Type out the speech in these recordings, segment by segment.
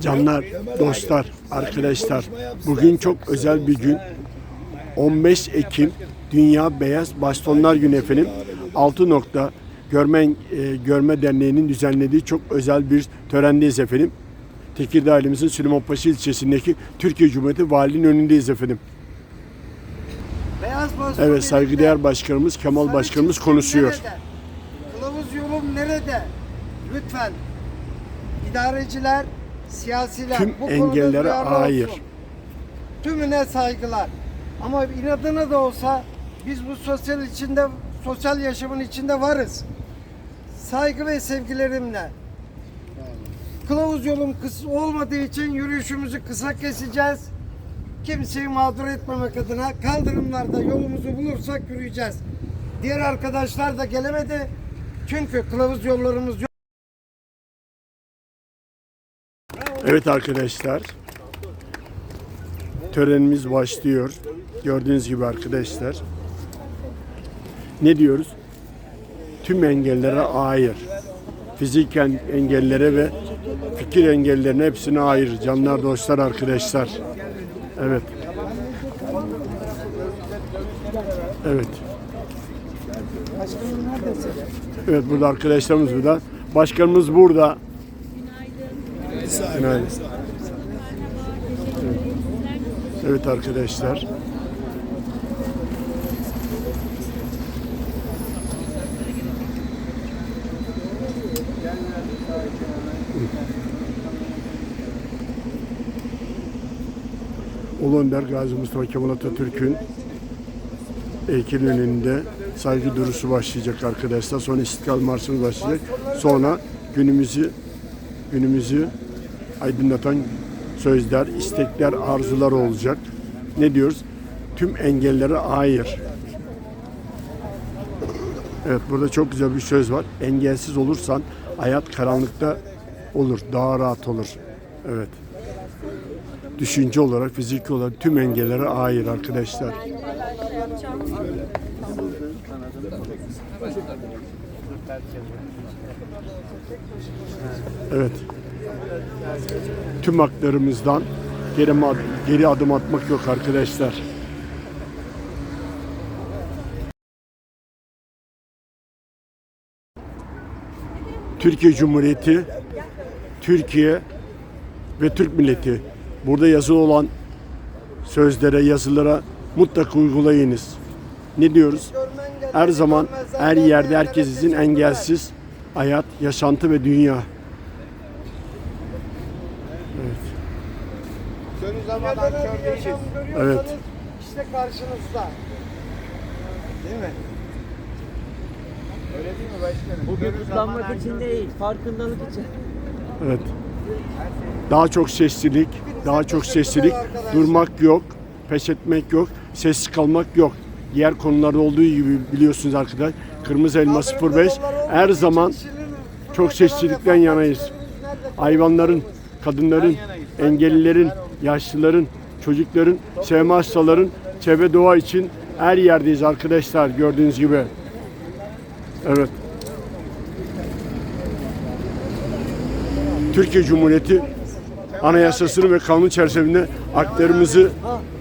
Canlar, dostlar, arkadaşlar. Bugün çok özel bir gün. 15 Ekim Dünya Beyaz Bastonlar Günü efendim. 6 nokta Görme, e, Görme Derneği'nin düzenlediği çok özel bir törendeyiz efendim. Tekirdağ ilimizin Süleymanpaşa ilçesindeki Türkiye Cumhuriyeti Valiliğinin önündeyiz efendim. Beyaz Boston Evet saygıdeğer başkanımız Kemal Başkanımız konuşuyor. nerede? Kılavuz yolum nerede? Lütfen idareciler, siyasiler Tüm bu engellere hayır. olsun. Tümüne saygılar. Ama inadına da olsa biz bu sosyal içinde sosyal yaşamın içinde varız. Saygı ve sevgilerimle. Kılavuz yolum kısa olmadığı için yürüyüşümüzü kısa keseceğiz. Kimseyi mağdur etmemek adına kaldırımlarda yolumuzu bulursak yürüyeceğiz. Diğer arkadaşlar da gelemedi. Çünkü kılavuz yollarımız yok. Evet arkadaşlar. Törenimiz başlıyor. Gördüğünüz gibi arkadaşlar. Ne diyoruz? Tüm engellere hayır. Fiziken engellere ve fikir engellerine hepsine hayır. Canlar, dostlar, arkadaşlar. Evet. Evet. Evet burada arkadaşlarımız burada. Başkanımız burada. Günaydın. Evet. Evet arkadaşlar. Ulu Önder Gazi Mustafa Kemal Atatürk'ün heykelin önünde saygı durusu başlayacak arkadaşlar. Sonra İstiklal Marşımız başlayacak. Sonra günümüzü günümüzü aydınlatan sözler, istekler, arzular olacak. Ne diyoruz? Tüm engellere hayır. Evet burada çok güzel bir söz var. Engelsiz olursan hayat karanlıkta olur, daha rahat olur. Evet. Düşünce olarak, fiziki olarak tüm engellere hayır arkadaşlar. Evet. Tüm haklarımızdan geri, geri adım atmak yok arkadaşlar. Türkiye Cumhuriyeti, Türkiye ve Türk milleti. Burada yazılı olan sözlere, yazılara mutlaka uygulayınız. Ne diyoruz? Her zaman, her yerde herkes için engelsiz hayat, yaşantı ve dünya. Zamandan yaşam görüyorsanız Evet. işte karşınızda. Değil mi? Öyle değil mi başkanım? Bugün kutlanmak için değil, farkındalık için. Evet. Daha çok seslilik, daha çok seslilik, durmak yok, pes etmek yok, sessiz kalmak yok. Diğer konularda olduğu gibi biliyorsunuz arkadaşlar. Kırmızı Elma 05 her zaman çok sessizlikten yanayız. Hayvanların, kadınların, engellilerin, yaşlıların, çocukların, sevme hastaların, çevre doğa için her yerdeyiz arkadaşlar gördüğünüz gibi. Evet. Türkiye Cumhuriyeti Anayasasını ve kanun çerçevesinde haklarımızı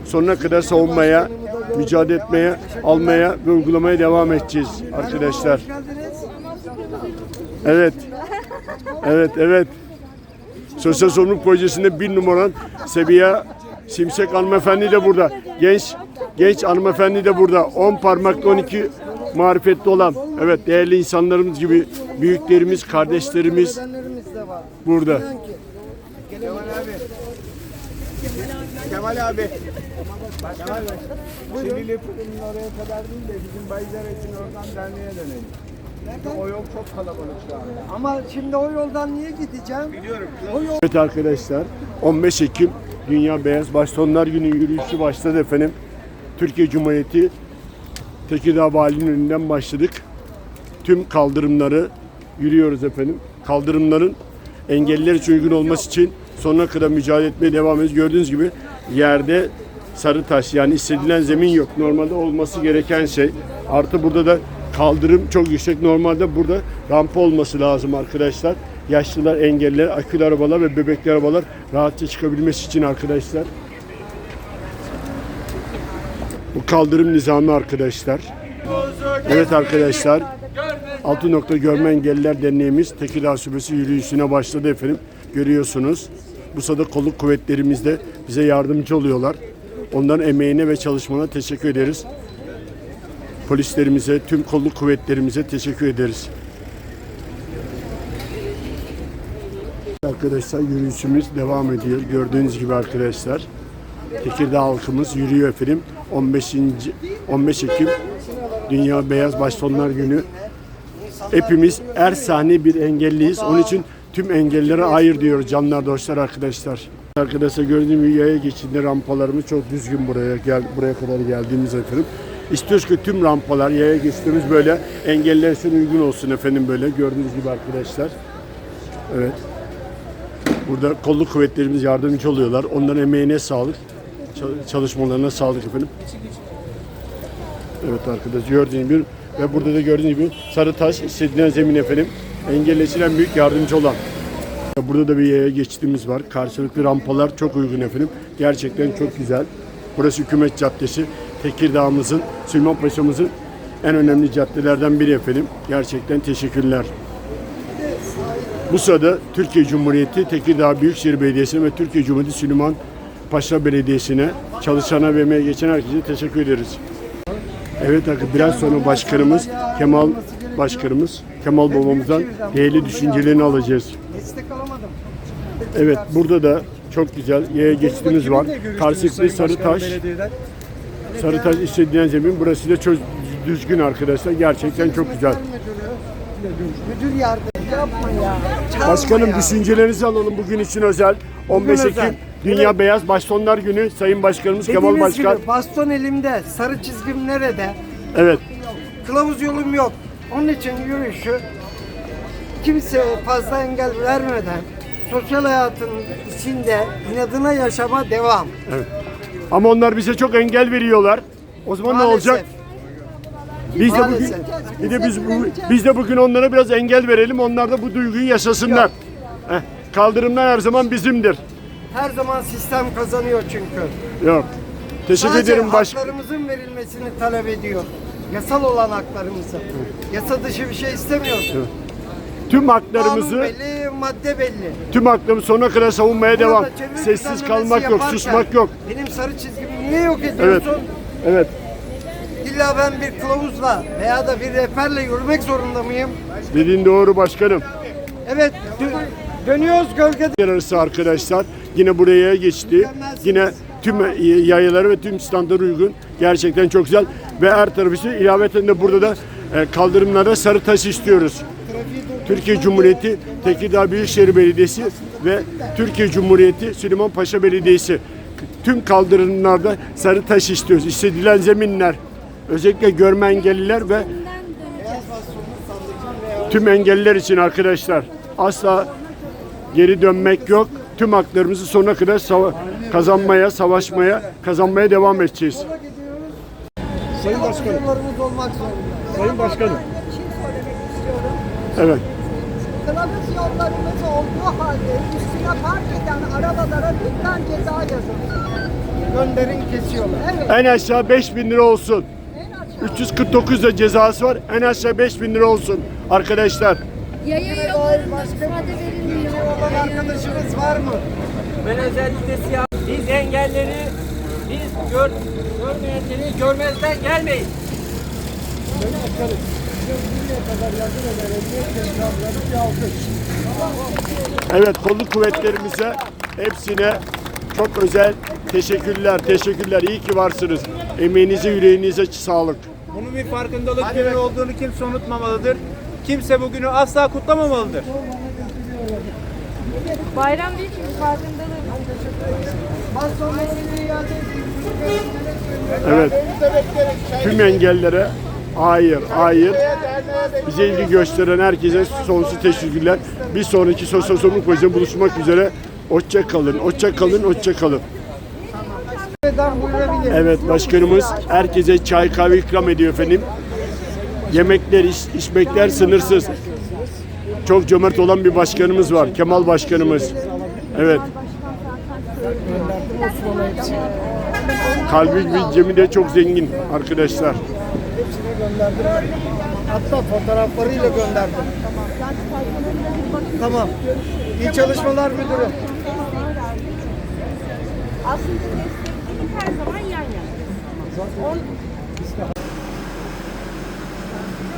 sonuna kadar savunmaya, mücadele etmeye, almaya ve uygulamaya devam edeceğiz arkadaşlar. Evet. Evet, evet. Sosyal sorumluluk projesinde bir numaran Sebiya Simsek hanımefendi de burada. Genç genç hanımefendi de burada. 10 parmaklı 12 marifetli olan. Evet değerli insanlarımız gibi büyüklerimiz, kardeşlerimiz burada. Kemal abi. Kemal abi. Kemal. Silivri fırının oraya kadar değil de bizim Baycar için oradan derneğe dönelim. Nereden? O yol çok kalabalık şu anda. Ama şimdi o yoldan niye gideceğim? Biliyorum. O yol Evet arkadaşlar 15 Ekim Dünya Beyaz Bastonlar Günü yürüyüşü başladı efendim. Türkiye Cumhuriyeti Tekirdağ Valiliğinin önünden başladık. Tüm kaldırımları yürüyoruz efendim. Kaldırımların engelliler için uygun olması için sonuna kadar mücadele etmeye devam ediyoruz. Gördüğünüz gibi yerde sarı taş yani istedilen zemin yok. Normalde olması gereken şey. Artı burada da kaldırım çok yüksek. Normalde burada rampa olması lazım arkadaşlar. Yaşlılar, engelliler, akülü arabalar ve bebekli arabalar rahatça çıkabilmesi için arkadaşlar. Bu kaldırım nizamı arkadaşlar. Evet arkadaşlar. Altı nokta görme engelliler derneğimiz Tekirdağ Şubesi yürüyüşüne başladı efendim. Görüyorsunuz. Bursa'da kolluk kuvvetlerimiz de bize yardımcı oluyorlar. Onların emeğine ve çalışmalarına teşekkür ederiz. Polislerimize, tüm kolluk kuvvetlerimize teşekkür ederiz. Arkadaşlar yürüyüşümüz devam ediyor. Gördüğünüz gibi arkadaşlar. Tekirdağ halkımız yürüyor efendim. 15. 15 Ekim Dünya Beyaz Bastonlar Günü. Hepimiz er sahne bir engelliyiz. Onun için tüm engellilere hayır diyoruz canlar dostlar arkadaşlar. Arkadaşlar gördüğüm gibi yaya geçidi rampalarımız çok düzgün buraya gel buraya kadar geldiğimiz efendim. İstiyoruz ki tüm rampalar, yaya geçtiğimiz böyle engelliler için uygun olsun efendim böyle gördüğünüz gibi arkadaşlar. Evet. Burada kolluk kuvvetlerimiz yardımcı oluyorlar. Onların emeğine sağlık. Çal- Çalışmalarına sağlık efendim. Evet arkadaşlar gördüğünüz gibi ve burada da gördüğünüz gibi sarı taş istediğinden zemin efendim. Engelleşilen büyük yardımcı olan. Burada da bir yaya geçtiğimiz var. Karşılıklı rampalar çok uygun efendim. Gerçekten çok güzel. Burası Hükümet Caddesi. Tekirdağ'ımızın, Süleyman Paşa'mızın en önemli caddelerden biri efendim. Gerçekten teşekkürler. Bu sırada Türkiye Cumhuriyeti Tekirdağ Büyükşehir Belediyesi'ne ve Türkiye Cumhuriyeti Süleyman Paşa Belediyesi'ne çalışana ve emeği geçen herkese teşekkür ederiz. Evet biraz sonra başkanımız Kemal Başkanımız Kemal babamızdan değerli düşüncelerini alacağız. Evet burada da çok güzel yaya geçtiğimiz var. Karşılıklı Sarıtaş. Sarıtaş istediğin zemin. Burası da çok düzgün arkadaşlar. Gerçekten çok güzel. Müdür, müdür yardım. Yapma ya. Çalma Başkanım ya. düşüncelerinizi alalım bugün için özel. 15 Bugün Ekim özel. Dünya Evet. Beyaz Bastonlar Günü. Sayın Başkanımız Kemal Dediğiniz Başkan. gibi baston elimde, sarı çizgim nerede? Evet. Kılavuz yolum yok. Onun için yürüyüşü kimseye fazla engel vermeden sosyal hayatın içinde inadına yaşama devam. Ama onlar bize çok engel veriyorlar. O zaman ne Maalesef. olacak? Biz de bugün Maalesef. bir de biz bu- biz de bugün onlara biraz engel verelim. Onlar da bu duyguyu yaşasınlar. Heh, kaldırımlar her zaman bizimdir. Her zaman sistem kazanıyor çünkü. Yok. Teşekkür Sadece ederim baş. haklarımızın verilmesini talep ediyor. Yasal olan haklarımızı. Yasa dışı bir şey istemiyoruz. Tüm Kanun haklarımızı, belli, madde belli. tüm haklarımızı sonuna kadar savunmaya devam. Burada çevre Sessiz düzenlemesi kalmak yok, yaparken susmak yok. Benim sarı çizgimi niye yok ediyorsun? Evet. İlla ben bir kılavuzla veya da bir rehberle yürümek zorunda mıyım? Dediğin doğru başkanım. Evet, dö- dönüyoruz gölgede. Yer arası arkadaşlar yine buraya geçti. Yine tüm yayaları ve tüm standlara uygun. Gerçekten çok güzel. Ve her tarafı ise ilaveten de burada da e, kaldırımlara sarı taş istiyoruz. Türkiye Cumhuriyeti Tekirdağ Büyükşehir Belediyesi ve Türkiye Cumhuriyeti Süleyman Paşa Belediyesi tüm kaldırımlarda sarı taş istiyoruz. İstedilen zeminler özellikle görme engelliler ve tüm engelliler için arkadaşlar asla geri dönmek yok. Tüm haklarımızı sonuna kadar sava- kazanmaya, savaşmaya, kazanmaya devam edeceğiz. Sayın Başkanım. Sayın Başkanım. Bir şey söylemek istiyorum. Evet. Kılavuz yollarımız olduğu halde üstüne park eden arabalara lütfen ceza yazın. Gönderin kesiyorlar. Evet, En aşağı 5000 lira olsun. en aşağı. 349 da cezası var. En aşağı 5000 lira olsun arkadaşlar. Yaya yollarında müsaade verilmiyor. Olan arkadaşınız var mı? Ben özellikle siyah. Biz engelleri, biz gör, görmeyenleri görmezden gelmeyin. Evet kolluk kuvvetlerimize hepsine çok özel teşekkürler. Teşekkürler. İyi ki varsınız. Emeğinize, yüreğinize sağlık. Bunun bir farkındalık günü olduğunu kimse unutmamalıdır. Kimse bugünü asla kutlamamalıdır. Bayram değil ki farkındalık. Evet. Tüm engellere hayır, hayır. Bize ilgi gösteren herkese sonsuz teşekkürler. Bir sonraki sosyal sorumluluk projede buluşmak üzere. Hoşça kalın, hoşça kalın, hoşça kalın. Evet başkanımız herkese çay kahve ikram ediyor efendim. Yemekler, iç- içmekler sınırsız. Çok cömert olan bir başkanımız var. Kemal Başkanımız. Evet. Kalbi ve cemi de çok zengin arkadaşlar. Gönderdim. Hatta fotoğraflarıyla gönderdim. Tamam. İyi çalışmalar müdürüm. Aslında desteklerin her zaman yan yana.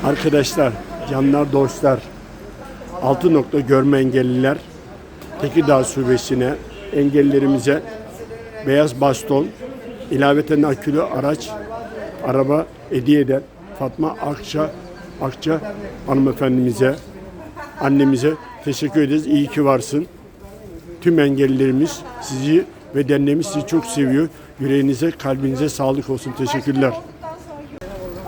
Arkadaşlar, canlar, dostlar, altı nokta görme engelliler Tekirdağ Şubesi'ne engellilerimize beyaz baston, ilaveten akülü araç, araba hediye eden Fatma Akça, Akça hanımefendimize, annemize teşekkür ederiz. İyi ki varsın. Tüm engellilerimiz sizi ve derneğimiz sizi çok seviyor. Yüreğinize, kalbinize sağlık olsun. Teşekkürler.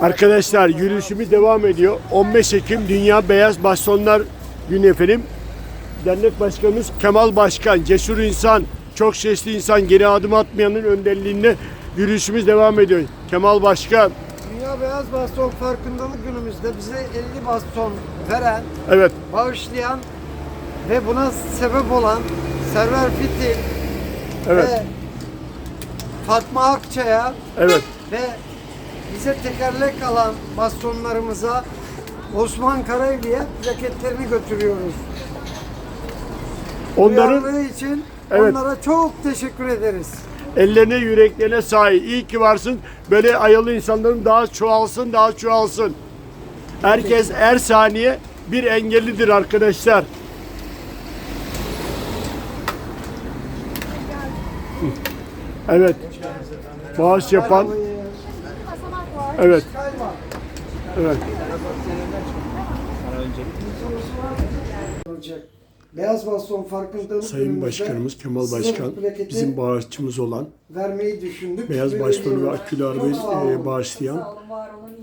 Arkadaşlar yürüyüşümüz devam ediyor. 15 Ekim Dünya Beyaz Bastonlar Günü efendim. Dernek Başkanımız Kemal Başkan, cesur insan, çok sesli insan, geri adım atmayanın önderliğinde yürüyüşümüz devam ediyor. Kemal Başkan, Dünya Beyaz Baston Farkındalık Günümüzde bize 50 baston veren, evet bağışlayan ve buna sebep olan Server Fitil Evet. ve Fatma Akça'ya evet ve bize tekerlek alan bastonlarımıza Osman Karayeli'ye plaketlerini götürüyoruz. onların için Evet. onlara çok teşekkür ederiz. Ellerine yüreklerine sahip. İyi ki varsın. Böyle ayalı insanların daha çoğalsın, daha çoğalsın. Herkes her saniye bir engellidir arkadaşlar. Evet. Bağış yapan. Evet. Evet. Beyaz baston farkındalık Sayın Başkanımız Kemal Başkan bizim bağışçımız olan vermeyi düşündük. beyaz Ve bastonu ve sağ olun. e, bağışlayan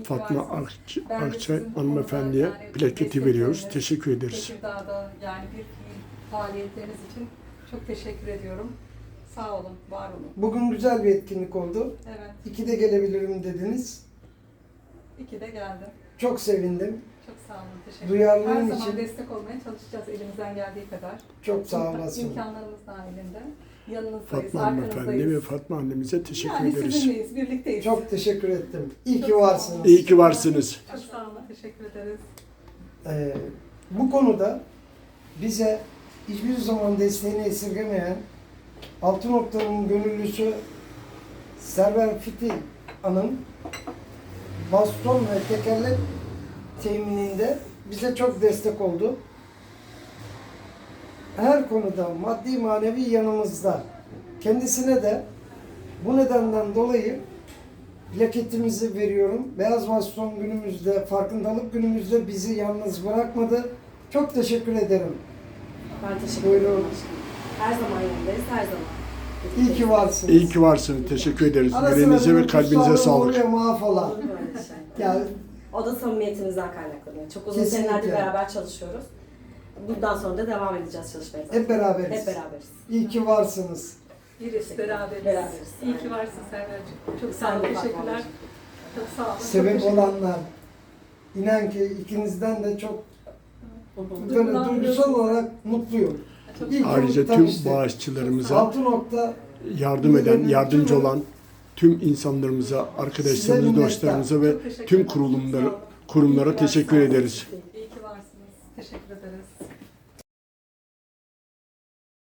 Fatma Akç- Akçay hanımefendiye plaketi veriyoruz. Teşekkür ederiz. Tekirdağ'da yani bir faaliyetleriniz için çok teşekkür ediyorum. Sağ olun, var olun. Bugün güzel bir etkinlik oldu. Evet, İki de gelebilirim dediniz. iki de geldim. Çok sevindim. Çok sağ olun, teşekkür Duyarlılığın Her zaman için- destek olmaya çalışacağız elimizden geldiği kadar. Çok sağ olasın. İmkanlarımız dahilinde. Yanınızdayız, Fatma hanımefendi ve arkanızdayız. Fatma annemize teşekkür Yani ederiz. sizinleyiz, birlikteyiz. Çok teşekkür ettim. İyi ki varsınız. İyi ki varsınız. Çok sağ olun, teşekkür ederiz. Ee, bu konuda bize hiçbir zaman desteğini esirgemeyen Altı Nokta'nın gönüllüsü Server Fitil Hanım baston ve tekerlek temininde bize çok destek oldu. Her konuda maddi manevi yanımızda. Kendisine de bu nedenden dolayı plaketimizi veriyorum. Beyaz Baston günümüzde, farkındalık günümüzde bizi yalnız bırakmadı. Çok teşekkür ederim. Ben teşekkür Buyurun. ederim. Her zaman yanındayız, her zaman. İyi ki varsınız. İyi ki varsınız. Teşekkür ederiz. Yüreğinize ve kalbinize sağlık. oluyor mahvola. Olur mu öyle şey? Ya O da samimiyetimizden kaynaklanıyor. Çok uzun Kesinlikle. senelerdir beraber çalışıyoruz. Bundan sonra da devam edeceğiz çalışmaya. zaten. hep beraberiz. Hep beraberiz. İyi ki varsınız. Biriz, beraberiz. Beraberiz. İyi ki varsın Server'cim. Çok sağ Sen olun, de teşekkürler. Çok sağ olun. Sebep olanlar. İnan ki ikinizden de çok böyle duygusal olarak mutluyum. Çok İyi ki Ayrıca tüm tanıştık. bağışçılarımıza Altı nokta yardım eden, yardımcı olan tüm insanlarımıza, arkadaşlarımıza, dostlarımıza ve tüm kurumlara, kurumlara teşekkür ederiz.